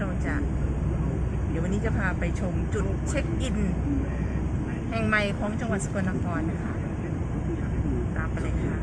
เราจะ เดี๋ยววันนี้จะพาไปชมจุดเช็คอิน แห่งใหม่ของจังหวัดสกลนครนะคะ ตามไปเลยค่ะ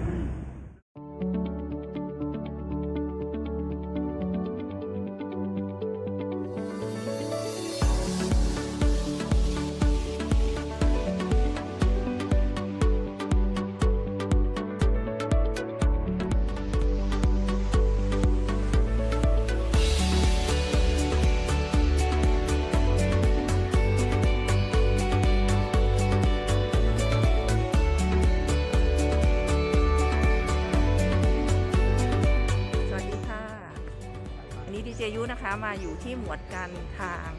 เจยุนะคะมาอยู่ที่หมวดการทาง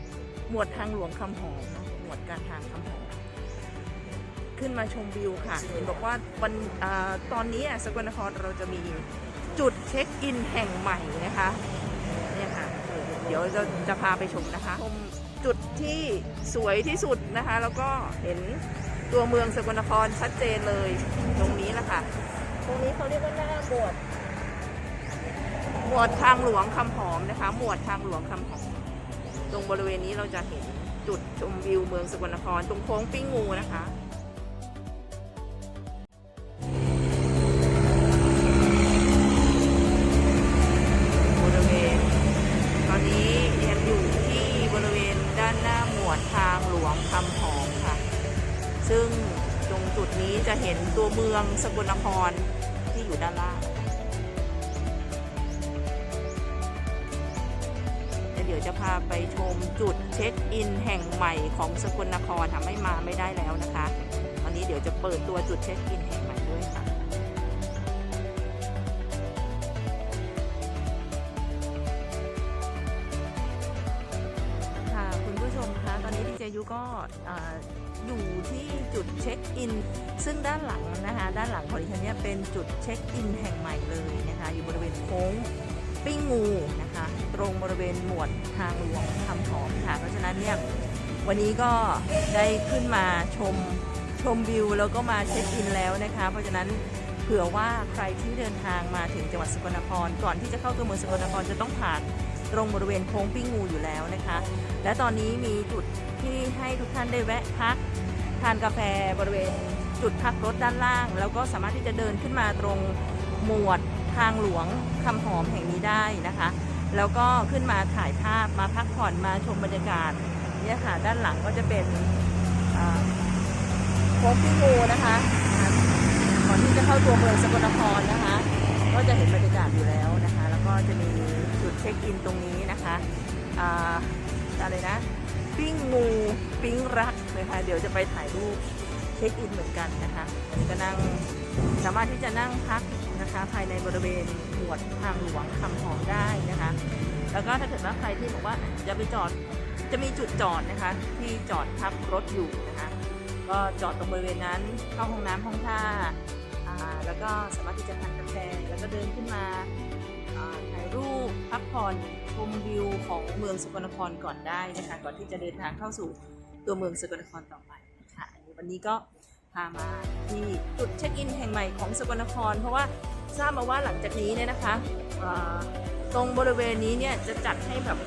หมวดทางหลวงคำหอมเนอะหมวดการทางคำหอมขึ้นมาชมวิวค่ะเห็นบอกว่าวันอตอนนี้อะสกลนครเราจะมีจุดเช็คอินแห่งใหม่นะคะเนี่ยค่ะเดี๋ยวเราจะพาไปชมนะคะชมจุดที่สวยที่สุดนะคะ แล้วก็เห็นตัวเมืองสกลนครชัดเจนเลยตรงนี้แหละค่ะ ตรงนี้เขาเรียกว่าหน้าหมวด หมวดทางหลวงคำหอมนะคะ หมวดทางหลวงคำหอม ตรงบริเวณนี้เราจะเห็นจุดชมวิวเมืองสกลนคร ตรงโค้งปิ้งงูนะคะบริเวณตอนนี้เรียนอยู่ที่บริเวณด้านหน้าหมวดทางหลวงคำหอมค่ะ ซึ่งตรงจุดนี้จะเห็นตัวเมืองสกลนครที่อยู่ด้านล่าง ดี๋ยวจะพาไปชมจุดเช็คอินแห่งใหม่ของสกลนครทำให้มาไม่ได้แล้วนะคะวันนี้เดี๋ยวจะเปิดตัวจุดเช็คอินแห่งใหม่ด้วยค่ะค่ะคุณผู้ชมคะตอนนี้ดีเจยุก็ออยู่ที่จุดเช็คอิน ซึ่งด้านหลังนะคะ ด้านหลังของดิฉันเนี่ยเป็นจุดเช็คอินแห่งใหม่เลยนะคะ อยู่บริเวณโค้ง ปิ้งงูนะคะ ตรงบริเวณหมวดทางหลวงคำหอมค่ะ เพราะฉะนั้นเนี่ยวันนี้ก็ได้ขึ้นมาชมชมวิวแล้วก็มาเช็คอินแล้วนะคะ เพราะฉะนั้นเผื่อว่าใครที่เดินทางมาถึงจังหวัดสกลนคร ก่อนที่จะเข้าตัวเมืองสกลนครจะต้องผ่านตรงบริเวณโค้งปิ้งงูอยู่แล้วนะคะ และตอนนี้มีจุดที่ให้ทุกท่านได้แวะพักทานกาแฟบริเวณจุดพักรถด้านล่าง แล้วก็สามารถที่จะเดินขึ้นมาตรงหมวด ทางหลวงคำหอมแห่งนี้ได้นะคะ แล้วก็ขึ้นมาถ่ายภาพมาพักผ่อนมาชมบรรยากาศเนี่ยค่ะด้านหลังก็จะเป็นโค้งพิงูนะคะก่อนที่จะเข้าตัวเมืองสกลนครนะคะ ก็จะเห็นบรรยากาศอยู่แล้วนะคะ แล้วก็จะมีจุดเช็คอินตรงนี้นะคะอ่าอะไรนะปิ้งงูปิ้งรักนะคะเดี๋ยวจะไปถ่ายรูปเช็คอินเหมือนกันนะคะอันนี้ก็นั่ง สามารถที่จะนั่งพักนะคะภายในบริเวณหมวดทางหลวงคำหอมได้นะคะ แล้วก็ถ้าเกิดว่าใครที่บอกว่าจะไปจอดจะมีจุดจอดนะคะที่จอดพักรถอยู่นะคะก็จอดตรงบริเวณนั้นเข้าห้องน้ำห้องท่าแล้วก็สามารถที่จะทานกาแฟแล้วก็เดินขึ้นมาถ่ายรูปพักผ่อนชมวิวของเมืองสกลนครก่อนได้นะคะก่อนที่จะเดินทางเข้าสู่ตัวเมืองสกลนครต่อไปค่ะวันนี้ก็ามาที่จุดเช็คอินแห่งใหม่ของสกลนคร เพราะว่าทราบมาว่าหลังจากนี้เนี่ยนะคะตรงบริเวณนี้เนี่ยจะจัดให้แบบ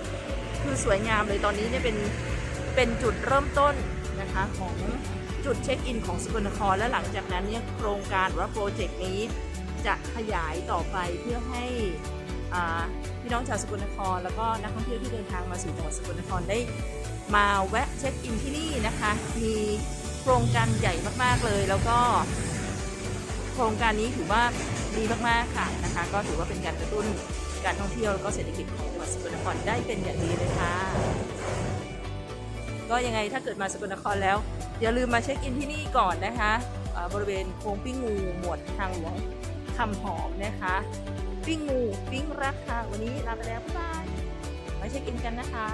คือสวยงามเลยตอนนี้เนี่ยเป็นเป็นจุดเริ่มต้นนะคะของจุดเช็คอินของสกลนคร และหลังจากนั้นเนี่ยโครงการหรือว่าโปรเจกต์นี้จะขยายต่อไปเพื่อให้พี่น้องชาวสกลนคร แล้วก็นักท่องเที่ยวที่เดินทางมาสู่จังหวัดสกลนครได้มาแวะเช็คอินที่นี่นะคะ มี รงการใหญ่มากๆเลย แล้วก็ โครงการนี้ถือว่าดีมากๆค่ะนะคะ ก็ถือว่าเป็นการกระตุ้นการท่องเที่ยวแล้วก็เศรษฐกิจของจังหวัดสกลนครได้เป็นอย่างดีเลยค่ะ ก็ยังไงถ้าเกิดมาสกลนครแล้ว อย่าลืมมาเช็คอินที่นี่ก่อนนะคะบริเวณโค้งปิ้งงูหมวดทางหลวงคำหอมนะคะ ปิ้งงูปิ้งรักค่ะวันนี้ลาไปแล้วบ๊ายบายมาเช็คอินกันนะคะ